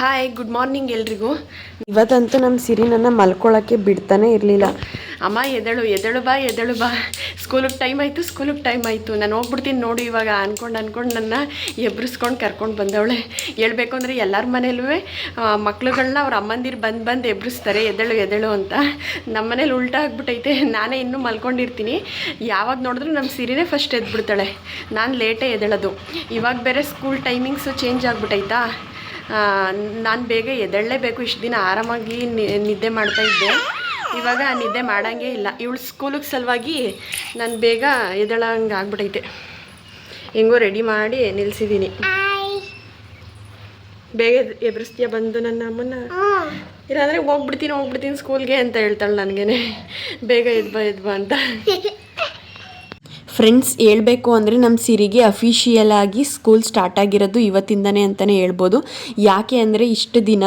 Hi good morning ಎಲ್ರಿಗೂ. ಇವತ್ತಂತೂ ನಮ್ಮ ಸಿರಿ ನನ್ನ ಮಲ್ಕೊಳ್ಳೋಕ್ಕೆ ಬಿಡ್ತಾನೆ ಇರಲಿಲ್ಲ. ಅಮ್ಮ ಎದಳು ಎದಳು ಬಾ ಎದಳು ಬಾ. ಸ್ಕೂಲಿಗೆ ಟೈಮ್ ಆಯಿತು ಸ್ಕೂಲಿಗೆ ಟೈಮ್ ಆಯಿತು. ನಾನು ಹೋಗ್ಬಿಡ್ತೀನಿ ನೋಡು ಇವಾಗ ಅಂದ್ಕೊಂಡು ಅಂದ್ಕೊಂಡು ನನ್ನ ಎಬ್ರಿಸ್ಕೊಂಡು ಕರ್ಕೊಂಡು ಬಂದವಳೆ. ಹೇಳ್ಬೇಕು ಅಂದರೆ ಎಲ್ಲರ ಮನೇಲೂ ಮಕ್ಳುಗಳನ್ನ ಅವ್ರ ಅಮ್ಮಂದಿರು ಬಂದು ಬಂದು ಎಬ್ರಿಸ್ತಾರೆ ಎದಳು ಎದಳು ಅಂತ. ನಮ್ಮ ಮನೇಲಿ ಉಲ್ಟಾ ಆಗ್ಬಿಟ್ಟೈತೆ ನಾನೇ ಇನ್ನೂ ಮಲ್ಕೊಂಡಿರ್ತೀನಿ. ಯಾವಾಗ ನೋಡಿದ್ರು ನಮ್ಮ ಸಿರಿನೇ ಫಸ್ಟ್ ಎದ್ಬಿಡ್ತಾಳೆ. ನಾನು ಲೇಟೇ ಎದಳೋದು ಇವಾಗ ಬೇರೆ ಸ್ಕೂಲ್ ಟೈಮಿಂಗ್ಸು ಚೇಂಜ್ ಆಗ್ಬಿಟ್ಟೈತಾ ನಾನು ಬೇಗ ಎದ್ದೇಳಲೇಬೇಕು. ಇಷ್ಟು ದಿನ ಆರಾಮಾಗಿ ನಿದ್ದೆ ಮಾಡ್ತಾ ಇದ್ದೆ. ಇವಾಗ ನಿದ್ದೆ ಮಾಡಂಗೆ ಇಲ್ಲ. ಇವಳು ಸ್ಕೂಲಿಗೆ ಸಲುವಾಗಿ ನಾನು ಬೇಗ ಎದ್ದೇಳಂಗೆ ಆಗ್ಬಿಟ್ಟೈತೆ ಹೆಂಗೋ ರೆಡಿ ಮಾಡಿ ನಿಲ್ಲಿಸಿದ್ದೀನಿ ಬೇಗ ಎಬ್ರಿಸ್ತೀಯ ಬಂದು ನನ್ನ ಅಮ್ಮನ ಇಲ್ಲಾಂದರೆ ಹೋಗ್ಬಿಡ್ತೀನಿ ಹೋಗ್ಬಿಡ್ತೀನಿ ಸ್ಕೂಲ್ಗೆ ಅಂತ ಹೇಳ್ತಾಳೆ ನನಗೇನೆ. ಬೇಗ ಎದ್ಬಾ ಎದ್ಬಾ ಅಂತ. ಫ್ರೆಂಡ್ಸ್ ಹೇಳಬೇಕು ಅಂದರೆ ನಮ್ಮ ಸಿರಿಗೆ ಅಫಿಷಿಯಲ್ ಆಗಿ ಸ್ಕೂಲ್ ಸ್ಟಾರ್ಟ್ ಆಗಿರೋದು ಇವತ್ತಿಂದನೇ ಅಂತಲೇ ಹೇಳ್ಬೋದು. ಯಾಕೆ ಅಂದರೆ ಇಷ್ಟು ದಿನ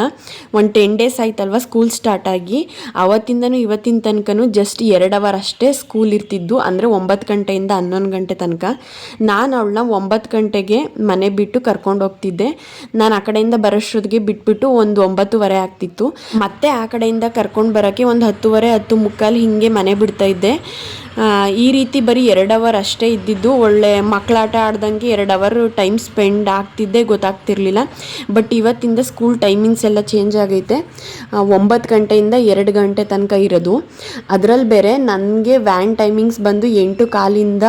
ಒಂದು ಟೆನ್ ಡೇಸ್ ಆಯ್ತಲ್ವ ಸ್ಕೂಲ್ ಸ್ಟಾರ್ಟ್ ಆಗಿ. ಅವತ್ತಿಂದನೂ ಇವತ್ತಿನ ತನಕನೂ ಜಸ್ಟ್ ಎರಡು ಅವರ್ ಅಷ್ಟೇ ಸ್ಕೂಲ್ ಇರ್ತಿದ್ದು, ಅಂದರೆ ಒಂಬತ್ತು ಗಂಟೆಯಿಂದ ಹನ್ನೊಂದು ಗಂಟೆ ತನಕ. ನಾನು ಅವಳನ್ನ ಒಂಬತ್ತು ಗಂಟೆಗೆ ಮನೆ ಬಿಟ್ಟು ಕರ್ಕೊಂಡು ಹೋಗ್ತಿದ್ದೆ. ನಾನು ಆ ಕಡೆಯಿಂದ ಬರೋಷ್ಟೊತ್ತಿಗೆ ಬಿಟ್ಬಿಟ್ಟು ಒಂದು ಒಂಬತ್ತುವರೆ ಆಗ್ತಿತ್ತು. ಮತ್ತೆ ಆ ಕಡೆಯಿಂದ ಕರ್ಕೊಂಡು ಬರೋಕ್ಕೆ ಒಂದು ಹತ್ತುವರೆ, ಹತ್ತು ಮುಕ್ಕಾಲು ಹಿಂಗೆ ಮನೆ ಬಿಡ್ತಾ ಇದ್ದೆ. ಈ ರೀತಿ ಬರೀ ಎರಡು ಅವರ್ ಅಷ್ಟೇ ಇದ್ದಿದ್ದು, ಒಳ್ಳೆ ಮಕ್ಕಳಾಟ ಆಡ್ದಂಗೆ ಎರಡು ಅವರ್ ಟೈಮ್ ಸ್ಪೆಂಡ್ ಆಗ್ತಿದ್ದೆ ಗೊತ್ತಾಗ್ತಿರ್ಲಿಲ್ಲ. ಬಟ್ ಇವತ್ತಿಂದ ಸ್ಕೂಲ್ ಟೈಮಿಂಗ್ಸ್ ಎಲ್ಲ ಚೇಂಜ್ ಆಗೈತೆ. ಒಂಬತ್ತು ಗಂಟೆಯಿಂದ ಎರಡು ಗಂಟೆ ತನಕ ಇರೋದು. ಅದರಲ್ಲಿ ಬೇರೆ ನನಗೆ ವ್ಯಾನ್ ಟೈಮಿಂಗ್ಸ್ ಬಂದು ಎಂಟು ಕಾಲಿಂದ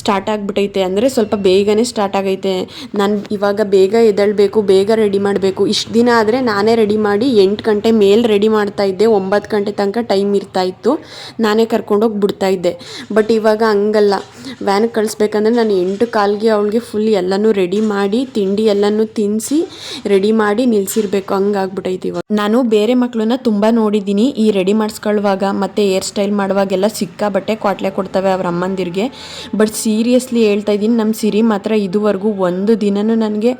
ಸ್ಟಾರ್ಟ್ ಆಗಿಬಿಟ್ಟೈತೆ ಅಂದರೆ ಸ್ವಲ್ಪ ಬೇಗನೆ ಸ್ಟಾರ್ಟ್ ಆಗೈತೆ. ನಾನು ಇವಾಗ ಬೇಗ ಎದಳಬೇಕು ಬೇಗ ರೆಡಿ ಮಾಡಬೇಕು. ಇಷ್ಟು ದಿನ ಆದರೆ ನಾನೇ ರೆಡಿ ಮಾಡಿ ಎಂಟು ಗಂಟೆ ಮೇಲೆ ರೆಡಿ ಮಾಡ್ತಾ ಇದ್ದೆ. ಒಂಬತ್ತು ಗಂಟೆ ತನಕ ಟೈಮ್ ಇರ್ತಾ ಇತ್ತು. ನಾನೇ ಕರ್ಕೊಂಡೋಗಿ ಬಿಡ್ತಾ ಇದ್ದೆ. ಬಟ್ ಇವಾಗ ಹಂಗಲ್ಲ. ವ್ಯಾನ್ಗೆ ಕಳಿಸ್ಬೇಕಂದ್ರೆ ನಾನು ಎಂಟು ಕಾಲಿಗೆ ಅವಳಿಗೆ ಫುಲ್ ಎಲ್ಲನೂ ರೆಡಿ ಮಾಡಿ, ತಿಂಡಿ ಎಲ್ಲನೂ ತಿನ್ನಿಸಿ ರೆಡಿ ಮಾಡಿ ನಿಲ್ಸಿರ್ಬೇಕು. ಹಂಗಾಗ್ಬಿಟ್ಟೈತಿವ ನಾನು ಬೇರೆ ಮಕ್ಕಳನ್ನ ತುಂಬ ನೋಡಿದ್ದೀನಿ. ಈ ರೆಡಿ ಮಾಡಿಸ್ಕೊಳ್ಳುವಾಗ ಮತ್ತು ಹೇರ್ ಸ್ಟೈಲ್ ಮಾಡುವಾಗೆಲ್ಲ ಸಿಕ್ಕಾಬಟ್ಟೆ ಕ್ವಾಟ್ಲೆ ಕೊಡ್ತವೆ ಅವ್ರ ಅಮ್ಮಂದಿರಿಗೆ. ಬಟ್ ಸೀರಿಯಸ್ಲಿ ಹೇಳ್ತಾ ಇದ್ದೀನಿ ನಮ್ಮ ಸಿರಿ ಮಾತ್ರ ಇದುವರೆಗೂ ಒಂದು ದಿನನೂ ನನಗೆ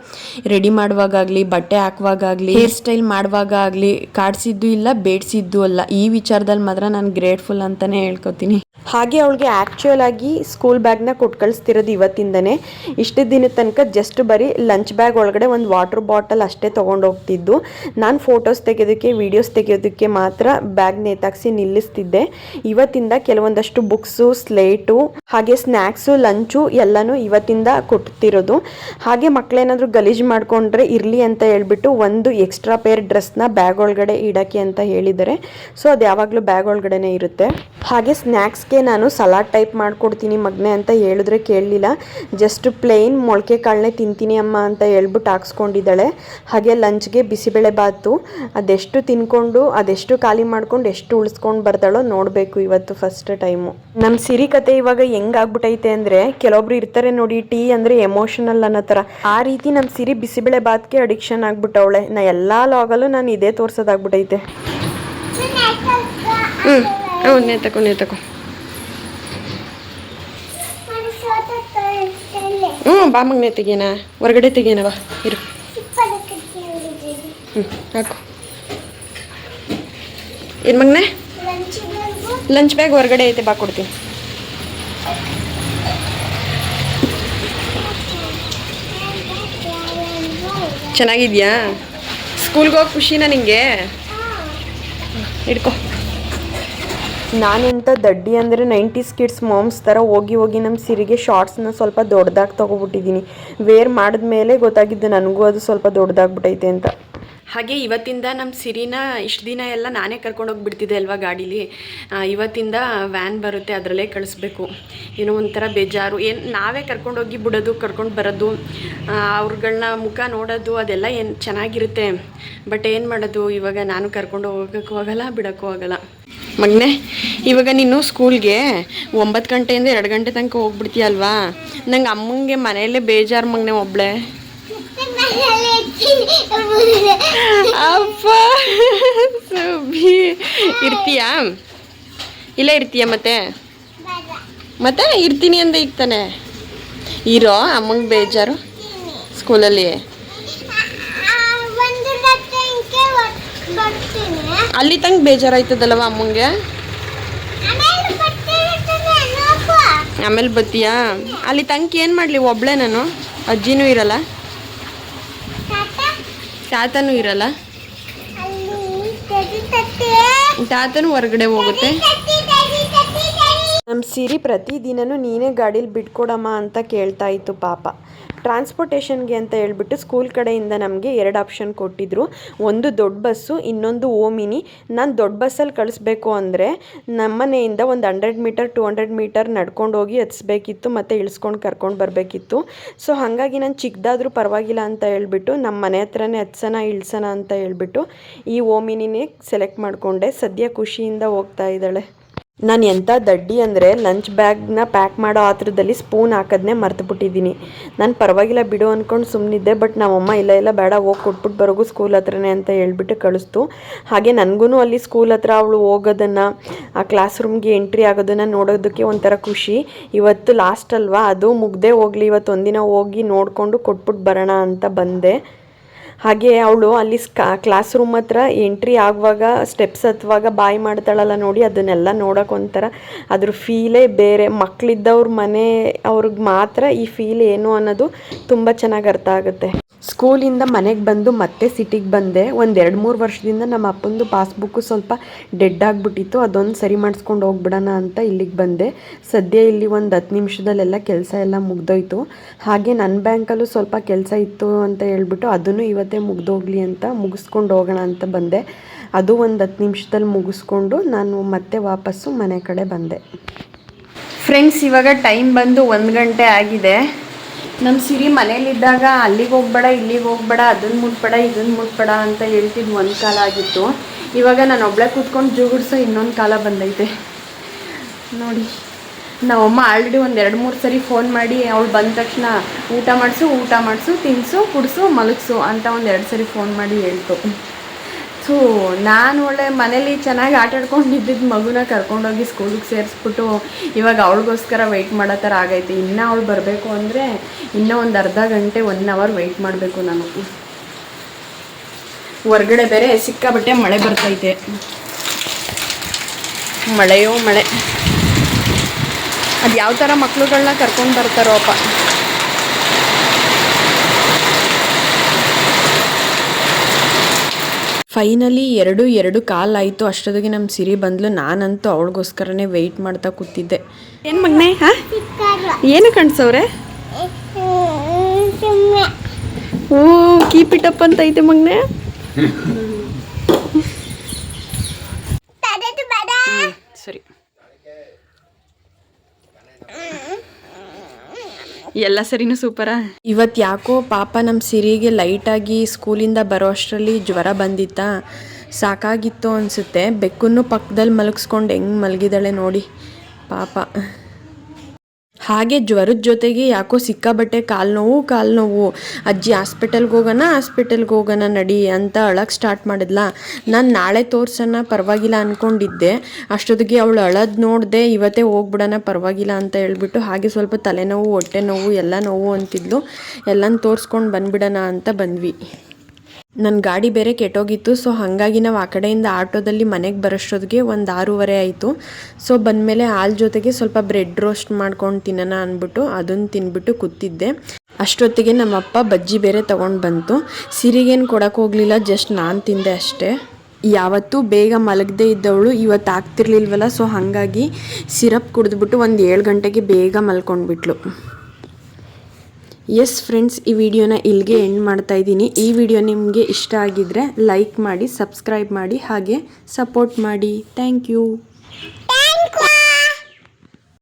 ರೆಡಿ ಮಾಡುವಾಗಲಿ ಬಟ್ಟೆ ಹಾಕುವಾಗಲಿ ಹೇರ್ ಸ್ಟೈಲ್ ಮಾಡುವಾಗ ಆಗಲಿ ಕಾಡ್ಸಿದ್ದು ಇಲ್ಲ, ಬೇಡ್ಸಿದ್ದು ಅಲ್ಲ. ಈ ವಿಚಾರದಲ್ಲಿ ಮಾತ್ರ ನಾನು ಗ್ರೇಟ್ಫುಲ್ ಅಂತಲೇ ಹೇಳ್ಕೊತೀನಿ. ಹಾಗೆ ಅವಳಿಗೆ ಆ್ಯಕ್ಚುಯಲ್ ಆಗಿ ಸ್ಕೂಲ್ ಬ್ಯಾಗ್ನ ಕೊಟ್ಟು ಕಳಿಸ್ತಿರೋದು ಇವತ್ತಿಂದನೇ. ಇಷ್ಟು ದಿನದ ತನಕ ಜಸ್ಟ್ ಬರೀ ಲಂಚ್ ಬ್ಯಾಗ್ ಒಳಗಡೆ ಒಂದು ವಾಟರ್ ಬಾಟಲ್ ಅಷ್ಟೇ ತೊಗೊಂಡು ಹೋಗ್ತಿದ್ದು. ನಾನು ಫೋಟೋಸ್ ತೆಗೆಯೋದಕ್ಕೆ ವೀಡಿಯೋಸ್ ತೆಗೆಯೋದಕ್ಕೆ ಮಾತ್ರ ಬ್ಯಾಗ್ ನೇತಾಕ್ಸಿ ನಿಲ್ಲಿಸ್ತಿದ್ದೆ. ಇವತ್ತಿಂದ ಕೆಲವೊಂದಷ್ಟು ಬುಕ್ಸು ಸ್ಲೇಟು ಹಾಗೆ ಸ್ನ್ಯಾಕ್ಸು ಲಂಚು ಎಲ್ಲನೂ ಇವತ್ತಿಂದ ಕೊಡ್ತಿರೋದು ಹಾಗೆ ಮಕ್ಕಳೇನಾದರೂ ಗಲೀಜು ಮಾಡಿಕೊಂಡ್ರೆ ಇರಲಿ ಅಂತ ಹೇಳ್ಬಿಟ್ಟು ಒಂದು ಎಕ್ಸ್ಟ್ರಾ ಪೇರ್ ಡ್ರೆಸ್ನ ಬ್ಯಾಗ್ ಒಳಗಡೆ ಇಡೋಕ್ಕೆ ಅಂತ ಹೇಳಿದ್ದಾರೆ. ಸೊ ಅದು ಯಾವಾಗಲೂ ಬ್ಯಾಗ್ ಒಳಗಡೆನೇ ಇರುತ್ತೆ. ಹಾಗೆ ಸ್ನ್ಯಾಕ್ಸ್ಗೆ ನಾನು ಸಲಾಡ್ ಟೈಪ್ ಮಾಡಿಕೊಡ್ತೀನಿ ಮಗ್ನೆ ಅಂತ ಹೇಳಿದ್ರೆ ಕೇಳಲಿಲ್ಲ. ಜಸ್ಟ್ ಪ್ಲೇನ್ ಮೊಳಕೆ ಕಾಳನ್ನೇ ತಿಂತೀನಿ ಅಮ್ಮ ಅಂತ ಹೇಳ್ಬಿಟ್ಟು ಹಾಕ್ಸ್ಕೊಂಡಿದ್ದಾಳೆ. ಹಾಗೆ ಲಂಚ್ಗೆ ಬಿಸಿಬೇಳೆ ಬಾತು. ಅದೆಷ್ಟು ತಿನ್ಕೊಂಡು, ಅದೆಷ್ಟು ಖಾಲಿ ಮಾಡ್ಕೊಂಡು, ಎಷ್ಟು ಉಳಿಸ್ಕೊಂಡು ಬರ್ತಾಳೋ ನೋಡಬೇಕು ಇವತ್ತು ಫಸ್ಟ್ ಟೈಮು ನಮ್ಮ ಸಿರಿ ಕತೆ ಇವಾಗ ಹೆಂಗಾಗ್ಬಿಟ್ಟೈತೆ ಅಂದರೆ, ಕೆಲವೊಬ್ರು ಇರ್ತಾರೆ ನೋಡಿ, ಟೀ ಅಂದರೆ ಎಮೋಷನಲ್ ಅನ್ನೋ ಥರ. ಆ ರೀತಿ ನಮ್ಮ ಸಿರಿ ಬಿಸಿಬೇಳೆ ಬಾತ್ಗೆ ಅಡಿಕ್ಷನ್ ಆಗ್ಬಿಟ್ಟವಳೆ. ನಾ ಎಲ್ಲ ಲಾಗಲ್ಲೂ ನಾನು ಇದೇ ತೋರ್ಸೋದಾಗ್ಬಿಟ್ಟೈತೆ ಹ್ಞೂ ಹ್ಞೂ ನೇತಕೋ ನೇತಕೋ ಹ್ಞೂ, ಬಾ ಮಗನೆ ತೆಗೀನ ಹೊರಗಡೆ ಬಾ, ಇರು. ಹ್ಞೂ ಹಾಕು. ಏನು ಮಗನೆ? ಲಂಚ್ ಬ್ಯಾಗ್ ಹೊರಗಡೆ ಐತೆ, ಬಾ, ಕೊಡ್ತೀನಿ. ಚೆನ್ನಾಗಿದ್ಯಾ? ಸ್ಕೂಲ್ಗೆ ಹೋಗಿ ಖುಷಿನಾ ನಿಂಗೆ? ಹಿಡ್ಕೊ. ನಾನೆಂತ ದಡ್ಡಿ ಅಂದರೆ ನೈಂಟೀಸ್ ಕಿಡ್ಸ್ ಮಾಮ್ಸ್ ಥರ ಹೋಗಿ ಹೋಗಿ ನಮ್ಮ ಸಿರಿಗೆ ಶಾರ್ಟ್ಸ್ನ ಸ್ವಲ್ಪ ದೊಡ್ಡದಾಗಿ ತೊಗೊಬಿಟ್ಟಿದ್ದೀನಿ. ವೇರ್ ಮಾಡಿದ ಮೇಲೆ ಗೊತ್ತಾಗಿದ್ದು ನನಗೂ ಅದು ಸ್ವಲ್ಪ ದೊಡ್ಡದಾಗ್ಬಿಟ್ಟೈತೆ ಅಂತ. ಹಾಗೆ ಇವತ್ತಿಂದ ನಮ್ಮ ಸಿರಿನ ಇಷ್ಟು ದಿನ ಎಲ್ಲ ನಾನೇ ಕರ್ಕೊಂಡೋಗಿ ಬಿಡ್ತಿದ್ದೆ ಅಲ್ವಾ ಗಾಡೀಲಿ? ಇವತ್ತಿಂದ ವ್ಯಾನ್ ಬರುತ್ತೆ, ಅದರಲ್ಲೇ ಕಳಿಸ್ಬೇಕು. ಏನೋ ಒಂಥರ ಬೇಜಾರು. ಏನು, ನಾವೇ ಕರ್ಕೊಂಡೋಗಿ ಬಿಡೋದು, ಕರ್ಕೊಂಡು ಬರೋದು ಅವ್ರುಗಳನ್ನ ಅವ್ರುಗಳ್ನ ಮುಖ ನೋಡೋದು, ಅದೆಲ್ಲ ಏನು ಚೆನ್ನಾಗಿರುತ್ತೆ. ಬಟ್ ಏನು ಮಾಡೋದು? ಇವಾಗ ನಾನು ಕರ್ಕೊಂಡು ಹೋಗೋಕ್ಕೂ ಆಗಲ್ಲ, ಬಿಡೋಕ್ಕೂ ಆಗಲ್ಲ. ಮಗನೆ ಇವಾಗ ನೀನು ಸ್ಕೂಲ್ಗೆ ಒಂಬತ್ತು ಗಂಟೆಯಿಂದ ಎರಡು ಗಂಟೆ ತನಕ ಹೋಗ್ಬಿಡ್ತೀಯಲ್ವಾ ನಂಗೆ ಅಮ್ಮಂಗೆ ಮನೆಯಲ್ಲೇ ಬೇಜಾರು ಮಗನೆ ಒಬ್ಳೆ. ಅಪ್ಪ, ಸುಬ್ಬಿ. ಇರ್ತೀಯಾ? ಇಲ್ಲೇ ಇರ್ತೀಯ ಮತ್ತೆ? ಮತ್ತೆ ಇರ್ತೀನಿ ಅಂದ ಈಗ ತಾನೆ. ಇರೋ ಅಮ್ಮಂಗೆ ಬೇಜಾರು? ಸ್ಕೂಲಲ್ಲಿ ಅಲ್ಲಿ ತನಕ ಬೇಜಾರಾಯ್ತದಲ್ಲವ ಅಮ್ಮಂಗೆ? ಆಮೇಲೆ ಬತ್ತೀಯಾ ಅಲ್ಲಿ ತನಕ ಏನು ಮಾಡಲಿ? ಒಬ್ಳೆ ನಾನು. ಅಜ್ಜಿನೂ ಇರಲ್ಲ. ತಾತ ತಾತನೂ ಇರಲ್ಲ. ತಾತನೂ ಹೊರಗಡೆ ಹೋಗುತ್ತೆ. ನಮ್ಮ ಸಿರಿ ಪ್ರತಿದಿನನೂ ನೀನೇ ಗಾಡೀಲಿ ಬಿಟ್ಕೊಡಮ್ಮ ಅಂತ ಕೇಳ್ತಾ ಇತ್ತು ಪಾಪ. ಟ್ರಾನ್ಸ್ಪೋರ್ಟೇಷನ್ಗೆ ಅಂತ ಹೇಳ್ಬಿಟ್ಟು ಸ್ಕೂಲ್ ಕಡೆಯಿಂದ ನಮಗೆ ಎರಡು ಆಪ್ಷನ್ ಕೊಟ್ಟಿದ್ದರು ಒಂದು ದೊಡ್ಡ ಬಸ್ಸು, ಇನ್ನೊಂದು ಓಮಿನಿ. ನಾನು ದೊಡ್ಡ ಬಸ್ಸಲ್ಲಿ ಕಳಿಸ್ಬೇಕು ಅಂದರೆ ನಮ್ಮನೆಯಿಂದ ಒಂದು hundred meter, two hundred meter ನಡ್ಕೊಂಡು ಹೋಗಿ ಹತ್ಸ್ಬೇಕಿತ್ತು ಮತ್ತು ಇಳಿಸ್ಕೊಂಡು ಕರ್ಕೊಂಡು ಬರಬೇಕಿತ್ತು. ಸೊ ಹಾಗಾಗಿ ನಾನು ಚಿಕ್ಕದಾದರೂ ಪರವಾಗಿಲ್ಲ ಅಂತ ಹೇಳ್ಬಿಟ್ಟು ನಮ್ಮ ಮನೆ ಹತ್ರನೇ ಹತ್ಸೋಣ ಇಳಿಸೋಣ ಅಂತ ಹೇಳ್ಬಿಟ್ಟು ಈ ಓಮಿನಿನೇ ಸೆಲೆಕ್ಟ್ ಮಾಡಿಕೊಂಡೆ. ಸದ್ಯ ಖುಷಿಯಿಂದ ಹೋಗ್ತಾ ಇದ್ದಾಳೆ. ನಾನು ಎಂಥ ದಡ್ಡಿ ಅಂದರೆ ಲಂಚ್ ಬ್ಯಾಗ್ನ ಪ್ಯಾಕ್ ಮಾಡೋ ಆತ್ರದಲ್ಲಿ ಸ್ಪೂನ್ ಹಾಕೋದನ್ನೇ ಮರ್ತುಬಿಟ್ಟಿದ್ದೀನಿ. ನಾನು ಪರವಾಗಿಲ್ಲ ಬಿಡು ಅಂದ್ಕೊಂಡು ಸುಮ್ಮನಿದ್ದೆ ಬಟ್ ನಮ್ಮಮ್ಮ ಇಲ್ಲ ಇಲ್ಲ, ಬೇಡ, ಹೋಗಿ ಕೊಟ್ಬಿಟ್ಟು ಬರೋಗು ಸ್ಕೂಲ್ ಹತ್ರನೇ ಅಂತ ಹೇಳ್ಬಿಟ್ಟು ಕಳಿಸ್ತು. ಹಾಗೆ ನನಗೂ ಅಲ್ಲಿ ಸ್ಕೂಲ್ ಹತ್ರ ಅವಳು ಹೋಗೋದನ್ನು, ಆ ಕ್ಲಾಸ್ ರೂಮ್ಗೆ ಎಂಟ್ರಿ ಆಗೋದನ್ನು ನೋಡೋದಕ್ಕೆ ಒಂಥರ ಖುಷಿ. ಇವತ್ತು ಲಾಸ್ಟ್ ಅಲ್ವಾ? ಅದು ಮುಗ್ದೇ ಹೋಗಲಿ ಇವತ್ತು ಒಂದಿನ ಹೋಗಿ ನೋಡಿಕೊಂಡು ಕೊಟ್ಬಿಟ್ಟು ಬರೋಣ ಅಂತ ಬಂದೆ. ಹಾಗೆ ಅವಳು ಅಲ್ಲಿ ಕ್ಲಾಸ್ ರೂಮ್ ಹತ್ರ ಎಂಟ್ರಿ ಆಗುವಾಗ ಸ್ಟೆಪ್ಸ್ ಹತ್ತುವಾಗ ಬಾಯ್ ಮಾಡ್ತಾಳಲ್ಲ ನೋಡಿ, ಅದನ್ನೆಲ್ಲ ನೋಡೋಕೆ ಒಂಥರ ಅದ್ರ ಫೀಲೇ ಬೇರೆ. ಮಕ್ಕಳಿದ್ದವ್ರ ಮನೆ ಅವ್ರಿಗೆ ಮಾತ್ರ ಈ ಫೀಲ್ ಏನು ಅನ್ನೋದು ತುಂಬ ಚೆನ್ನಾಗಿ ಅರ್ಥ ಆಗುತ್ತೆ. ಸ್ಕೂಲಿಂದ ಮನೆಗೆ ಬಂದು ಮತ್ತೆ ಸಿಟಿಗೆ ಬಂದೆ. ಒಂದು ಎರಡು ಮೂರು ವರ್ಷದಿಂದ ನಮ್ಮ ಅಪ್ಪಂದು ಪಾಸ್ಬುಕ್ಕು ಸ್ವಲ್ಪ ಡೆಡ್ ಆಗಿಬಿಟ್ಟಿತ್ತು. ಅದೊಂದು ಸರಿ ಮಾಡಿಸ್ಕೊಂಡು ಹೋಗ್ಬಿಡೋಣ ಅಂತ ಇಲ್ಲಿಗೆ ಬಂದೆ. ಸದ್ಯ ಇಲ್ಲಿ ಒಂದು ಹತ್ತು ನಿಮಿಷದಲ್ಲೆಲ್ಲ ಕೆಲಸ ಎಲ್ಲ ಮುಗ್ದೋಯ್ತು. ಹಾಗೆ ನನ್ನ ಬ್ಯಾಂಕಲ್ಲೂ ಸ್ವಲ್ಪ ಕೆಲಸ ಇತ್ತು ಅಂತ ಹೇಳ್ಬಿಟ್ಟು ಅದನ್ನು ಇವತ್ತೇ ಮುಗ್ದೋಗ್ಲಿ ಅಂತ ಮುಗಿಸ್ಕೊಂಡು ಹೋಗೋಣ ಅಂತ ಬಂದೆ. ಅದು ಒಂದು ಹತ್ತು ನಿಮಿಷದಲ್ಲಿ ಮುಗಿಸ್ಕೊಂಡು ನಾನು ಮತ್ತೆ ವಾಪಸ್ಸು ಮನೆ ಕಡೆ ಬಂದೆ. ಫ್ರೆಂಡ್ಸ್ ಇವಾಗ ಟೈಮ್ ಬಂದು ಒಂದು ಗಂಟೆ ಆಗಿದೆ. ನಮ್ಮ ಸಿರಿ ಮನೇಲಿದ್ದಾಗ ಅಲ್ಲಿಗೆ ಹೋಗ್ಬೇಡ, ಇಲ್ಲಿಗೆ ಹೋಗ್ಬೇಡ ಅದನ್ನು ಮುಟ್ಬೇಡ ಇದನ್ನು ಮುಟ್ಬೇಡ ಅಂತ ಹೇಳ್ತಿದ್ದು ಒಂದು ಕಾಲ ಆಗಿತ್ತು. ಇವಾಗ ನಾನು ಒಬ್ಳೆ ಕೂತ್ಕೊಂಡು ಜುಗುಡ್ಸೋ ಇನ್ನೊಂದು ಕಾಲ ಬಂದೈತೆ. ನೋಡಿ ನಮ್ಮಮ್ಮ ಆಲ್ರೆಡಿ ಒಂದು ಎರಡು ಮೂರು ಸರಿ ಫೋನ್ ಮಾಡಿ ಅವಳು ಬಂದ ತಕ್ಷಣ ಊಟ ಮಾಡಿಸು ಊಟ ಮಾಡಿಸು ತಿನ್ನಿಸು ಕುಡಿಸು, ಮಲಗಿಸು ಅಂತ ಒಂದು ಎರಡು ಸರಿ ಫೋನ್ ಮಾಡಿ ಹೇಳ್ತು. ಸೊ ನಾನು ಒಳ್ಳೆ ಮನೇಲಿ ಚೆನ್ನಾಗಿ ಆಟ ಆಡ್ಕೊಂಡಿದ್ದಿದ್ದು ಮಗುನ ಕರ್ಕೊಂಡೋಗಿ ಸ್ಕೂಲಿಗೆ ಸೇರಿಸ್ಬಿಟ್ಟು ಇವಾಗ ಅವಳಿಗೋಸ್ಕರ ವೆಯ್ಟ್ ಮಾಡೋ ಥರ ಆಗೈತೆ. ಇನ್ನೂ ಅವಳು ಬರಬೇಕು ಅಂದರೆ ಇನ್ನೂ ಒಂದು ಅರ್ಧ ಗಂಟೆ ಒನ್ ಅವರ್ ವೆಯ್ಟ್ ಮಾಡಬೇಕು ನಾನು. ಹೊರ್ಗಡೆ ಬೇರೆ ಸಿಕ್ಕಾಬಟ್ಟೆ ಮಳೆ ಬರ್ತೈತೆ. ಮಳೆಯೋ ಮಳೆ. ಅದು ಯಾವ ಥರ ಮಕ್ಕಳುಗಳನ್ನ ಕರ್ಕೊಂಡು ಬರ್ತಾರೋ ಫೈನಲಿ ಎರಡು ಎರಡು ಕಾಲಾಯಿತು ಅಷ್ಟೊತ್ತಿಗೆ ನಮ್ಮ ಸಿರಿ ಬಂದ್ಲು. ನಾನಂತೂ ಅವಳಿಗೋಸ್ಕರನೇ ವೆಯ್ಟ್ ಮಾಡ್ತಾ ಕೂತಿದ್ದೆ. ಏನು ಮಗನೆ? ಹಾಂ? ಏನು ಕಾಣಿಸವ್ರೆ? ಓ ಕೀಪ್ ಇಟ್ ಅಪ್ ಅಂತ ಐತೆ ಮಗನೆ ತಡೆದು ಬೇಡ ಸರಿ ಎಲ್ಲ ಸರಿನೂ ಸೂಪರ ಇವತ್ತು ಯಾಕೋ ಪಾಪ ನಮ್ಮ ಸಿರಿಗೆ ಲೈಟಾಗಿ ಸ್ಕೂಲಿಂದ ಬರೋ ಅಷ್ಟರಲ್ಲಿ ಜ್ವರ ಬಂದಿತ್ತಾ? ಸಾಕಾಗಿತ್ತು ಅನಿಸುತ್ತೆ. ಬೆಕ್ಕನ್ನು ಪಕ್ಕದಲ್ಲಿ ಮಲಗಿಸ್ಕೊಂಡು ಹೆಂಗೆ ಮಲಗಿದಾಳೆ ನೋಡಿ. ಪಾಪ. ಹಾಗೆ ಜ್ವರದ ಜೊತೆಗೆ ಯಾಕೋ ಸಿಕ್ಕಾಬಟ್ಟೆ ಕಾಲು ನೋವು ಕಾಲು ನೋವು ಅಜ್ಜಿ, ಹಾಸ್ಪಿಟಲ್ಗೆ ಹೋಗೋಣ ಹಾಸ್ಪಿಟಲ್ಗೆ ಹೋಗೋಣ ನಡಿ ಅಂತ ಅಳಕ್ಕೆ ಸ್ಟಾರ್ಟ್ ಮಾಡಿದ್ಲಾ? ನಾನು ನಾಳೆ ತೋರ್ಸೋಣ, ಪರವಾಗಿಲ್ಲ ಅಂದ್ಕೊಂಡಿದ್ದೆ ಅಷ್ಟೊತ್ತಿಗೆ ಅವಳು ಅಳದ್ ನೋಡಿದೆ, ಇವತ್ತೇ ಹೋಗ್ಬಿಡೋಣ, ಪರವಾಗಿಲ್ಲ ಅಂತ ಹೇಳ್ಬಿಟ್ಟು ಹಾಗೆ ಸ್ವಲ್ಪ ತಲೆನೋವು ಹೊಟ್ಟೆ ನೋವು ಎಲ್ಲ ನೋವು ಅಂತಿದ್ಲು. ಎಲ್ಲನೂ ತೋರಿಸ್ಕೊಂಡು ಬಂದ್ಬಿಡೋಣ ಅಂತ ಬಂದ್ವಿ. ನನ್ನ ಗಾಡಿ ಬೇರೆ ಕೆಟ್ಟೋಗಿತ್ತು ಸೊ ಹಾಗಾಗಿ ನಾವು ಆ ಕಡೆಯಿಂದ ಆಟೋದಲ್ಲಿ ಮನೆಗೆ ಬರೋಷ್ಟೊತ್ತಿಗೆ ಒಂದು ಆರೂವರೆ ಆಯಿತು. ಸೊ ಬಂದಮೇಲೆ ಹಾಲು ಜೊತೆಗೆ ಸ್ವಲ್ಪ ಬ್ರೆಡ್ ರೋಸ್ಟ್ ಮಾಡ್ಕೊಂಡು ತಿನ್ನೋಣ ಅಂದ್ಬಿಟ್ಟು ಅದನ್ನು ತಿನ್ಬಿಟ್ಟು ಕೂತಿದ್ದೆ. ಅಷ್ಟೊತ್ತಿಗೆ ನಮ್ಮಪ್ಪ ಬಜ್ಜಿ ಬೇರೆ ತೊಗೊಂಡು ಬಂತು. ಸಿರಿಗೇನು ಹೋಗಲಿಲ್ಲ, ಜಸ್ಟ್ ನಾನು ತಿಂದೆ ಅಷ್ಟೇ. ಯಾವತ್ತೂ ಬೇಗ ಮಲಗದೇ ಇದ್ದವಳು, ಇವತ್ತು ಆಗ್ತಿರ್ಲಿಲ್ವಲ್ಲ ಸೊ ಹಾಗಾಗಿ ಸಿರಪ್ ಕುಡಿದ್ಬಿಟ್ಟು ಒಂದು ಏಳು ಗಂಟೆಗೆ ಬೇಗ ಮಲ್ಕೊಂಡ್ಬಿಟ್ಲು. ಎಸ್ ಫ್ರೆಂಡ್ಸ್ ಈ ವಿಡಿಯೋನ ಇಲ್ಲಿಗೆ ಎಂಡ್ ಮಾಡ್ತಾ ಇದ್ದೀನಿ. ಈ ವಿಡಿಯೋ ನಿಮಗೆ ಇಷ್ಟ ಆಗಿದ್ರೆ ಲೈಕ್ ಮಾಡಿ ಸಬ್ಸ್ಕ್ರೈಬ್ ಮಾಡಿ, ಹಾಗೆ ಸಪೋರ್ಟ್ ಮಾಡಿ. Thank you